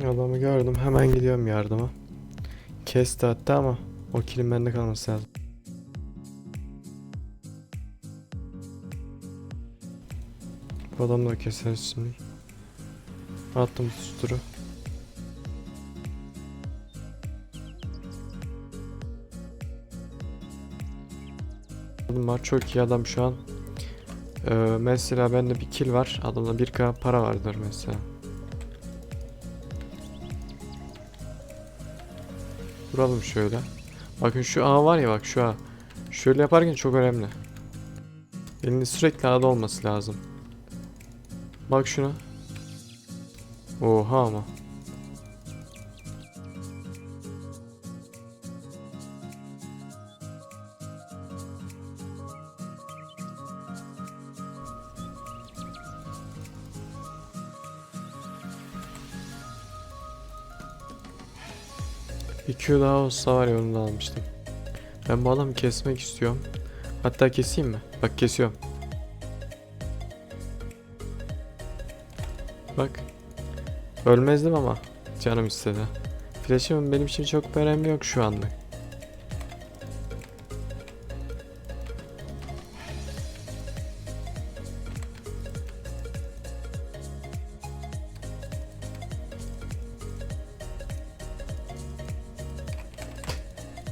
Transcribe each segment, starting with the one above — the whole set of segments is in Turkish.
Adamı gördüm. Hemen gidiyorum yardıma. Kesti hatta ama o kilim bende kalması lazım. Bu adamı da keseriz şimdi. Attım. Adam var çok iyi adam şu an. Ee, mesela bende bir kill var. Adamda 1k para vardır mesela. Vuralım şöyle. Bakın şu A var ya bak şu A. Şöyle yaparken çok önemli. Elinde sürekli A'da olması lazım. Bak şuna. Oha ama. Bir Q daha olsa var ya onu da almıştım. Ben bu adamı kesmek istiyorum. Hatta keseyim mi? Bak kesiyorum. Bak. Ölmezdim ama canım istedi. Flash'ım benim için çok bir önemi yok şu anda.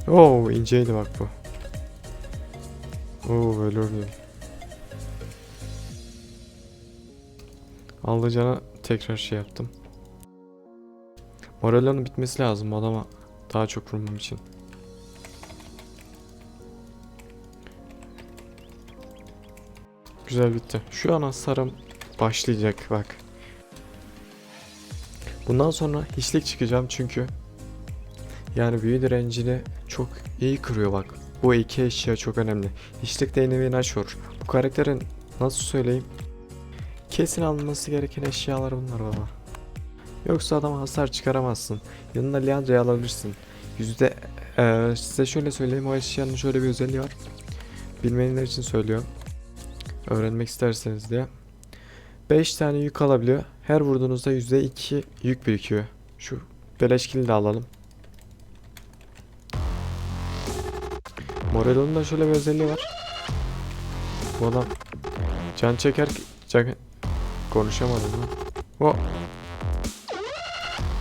Oo inceydi bak bu. Oo ölürdüm. Aldı cana tekrar şey yaptım. Moralinin bitmesi lazım adama daha çok vurmam için. Güzel bitti. Şu an hasarım başlayacak bak. Bundan sonra hiçlik çıkacağım çünkü yani büyü direncini çok iyi kırıyor bak. Bu iki eşya çok önemli. Hiçlik değneği Nashor. Bu karakterin nasıl söyleyeyim? Kesin alınması gereken eşyalar bunlar baba. Yoksa adama hasar çıkaramazsın. Yanına Liandra'yı alabilirsin. Yüzde eee, size şöyle söyleyeyim o eşyanın şöyle bir özelliği var. Bilmeyenler için söylüyorum. Öğrenmek isterseniz diye. 5 tane yük alabiliyor. Her vurduğunuzda %2 yük birikiyor. Şu beleşkili de alalım. Morello'nun da şöyle bir özelliği var. Bu adam can çeker can konuşamadım lan. O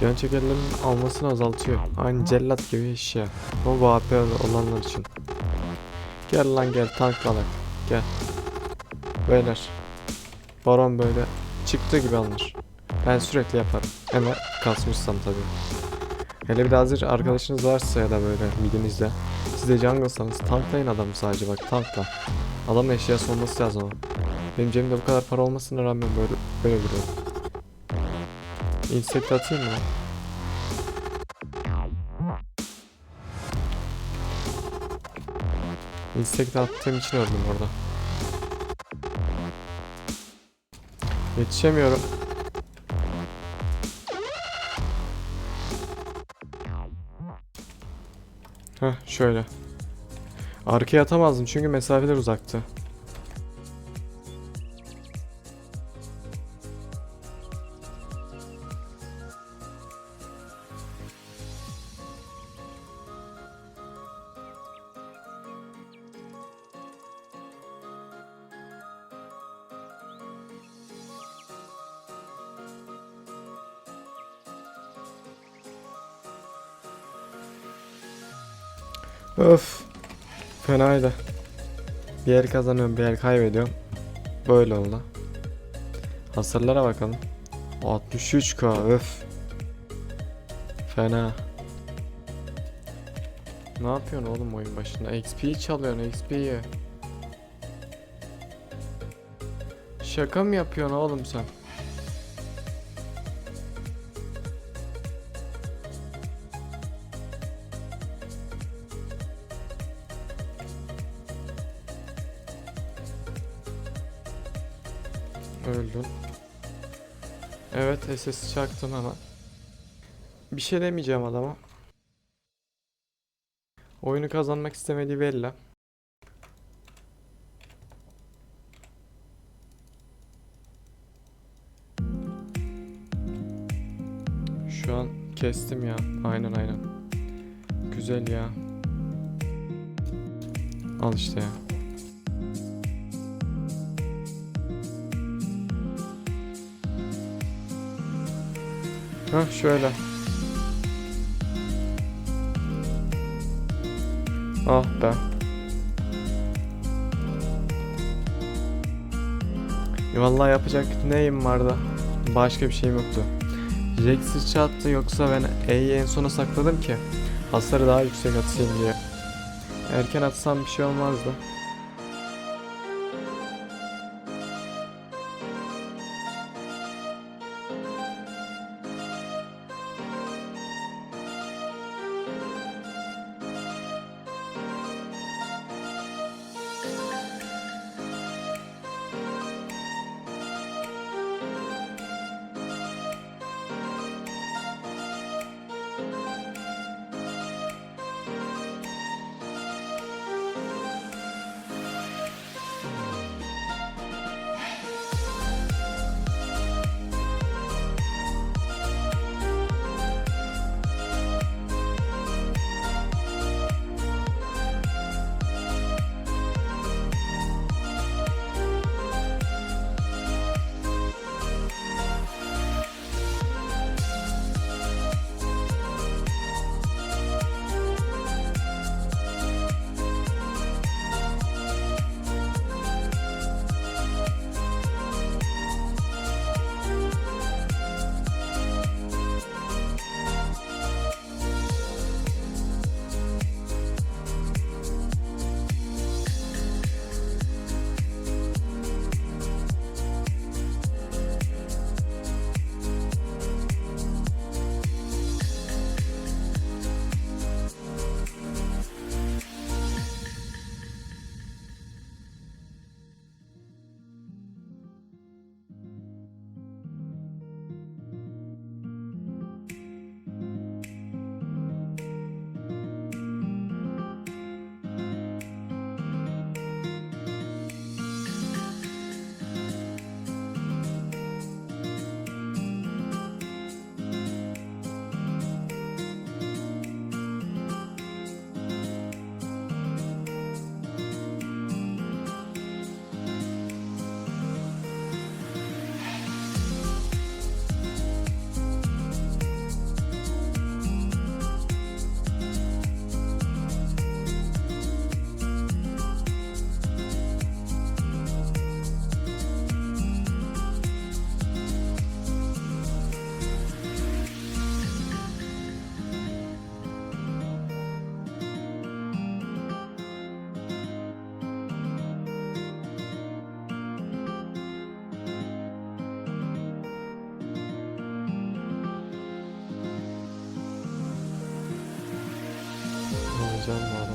can çekerlerin almasını azaltıyor. Aynı cellat gibi eşya. O bu AP olanlar için. Gel lan gel tanklalak. Gel. Beyler. Baron böyle çıktığı gibi alınır. Ben sürekli yaparım. Ama kasmışsam tabii. Hele bir de hazır arkadaşınız varsa ya da böyle midinizde. Siz de jungle'sanız tanklayın adamı sadece bak tankla. Adam eşyası olması lazım ama. Benim cebimde bu kadar para olmasına rağmen böyle böyle duruyorum. Insect atayım mı? Insect attığım için öldüm orada. Yetişemiyorum. Heh şöyle. Arkaya atamazdım çünkü mesafeler uzaktı. Öf. Fenaydı. Bir el kazanıyorum, bir el kaybediyorum. Böyle oldu. Hasarlara bakalım. 63k öf. Fena. Ne yapıyorsun oğlum oyun başında? XP'yi çalıyorsun XP'yi. Şaka mı yapıyorsun oğlum sen? Öldün. Evet SS çaktım hemen. Bir şey demeyeceğim adama. Oyunu kazanmak istemediği belli. Şu an kestim ya. Aynen aynen. Güzel ya. Al işte ya. Hah şöyle. Ah be. Ya Vallahi yapacak neyim vardı? Başka bir şeyim yoktu. Jax sıçra attı yoksa ben E'yi en sona sakladım ki hasarı daha yüksek atayım diye. Erken atsam bir şey olmazdı. Canım var.